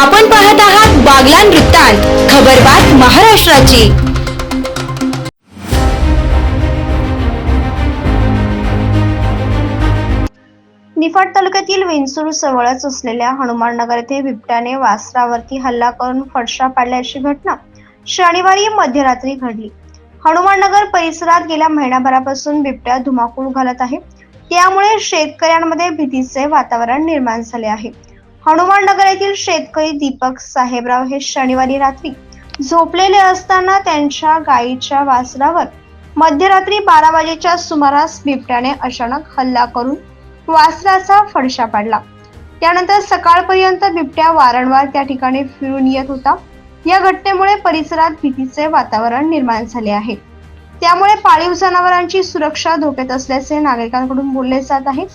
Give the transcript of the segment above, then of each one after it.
आपण पाहत आहात बागलान वृत्तांत खबरबात महाराष्ट्राची. निफाड तालुक्यातील विंचूर जवळच असलेल्या हनुमान नगर येथे बिबट्याने वासरावरती हल्ला करून फडशा पाडल्याची घटना शनिवारी मध्यरात्री घडली. हनुमान नगर परिसरात गेल्या महिनाभरापासून बिबट्या धुमाकूळ घालत आहे. त्यामुळे शेतकऱ्यांमध्ये भीतीचे वातावरण निर्माण झाले आहे. हनुमान नगर येथील शेतकरी दीपक साहेबराव हे शनिवारी रात्री झोपलेले असताना त्यांच्या गायीच्या वासरावर मध्यरात्री बारा वाजेच्या सुमारास बिबट्याने अचानक हल्ला करून वासराचा फडशा पाडला. त्यानंतर सकाळपर्यंत बिबट्या वारंवार त्या ठिकाणी फिरून येत होता. या घटनेमुळे परिसरात भीतीचे वातावरण निर्माण झाले आहे. त्यामुळे पाळीव जनावरांची सुरक्षा धोक्यात असल्याचे नागरिकांकडून बोलले जात आहे.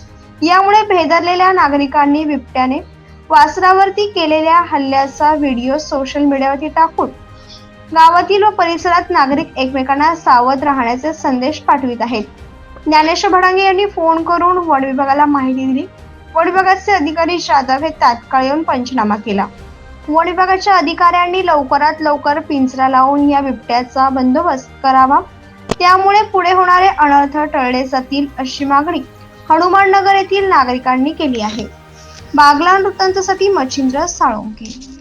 यामुळे भेदरलेल्या नागरिकांनी बिबट्याने वासरावरती केलेल्या हल्ल्याचा व्हिडिओ सोशल मीडियावरती टाकून गावातील व परिसरात नागरिक एकमेकांना सावध राहण्याचे संदेश पाठवित आहेत. ज्ञानेश्वर भडांगे यांनी फोन करून वन विभागाला माहिती दिली. वन विभागाचे अधिकारी जाधव हे तात्काळ येऊन पंचनामा केला. वन विभागाच्या अधिकाऱ्यांनी लवकरात लवकर पिंजरा लावून या बिबट्याचा बंदोबस्त करावा. त्यामुळे पुढे होणारे अनर्थ टळले जातील अशी मागणी हनुमाननगर येथील नागरिकांनी केली आहे. बागला वृत्तांतासाठी मच्छिंद्र साळुंके.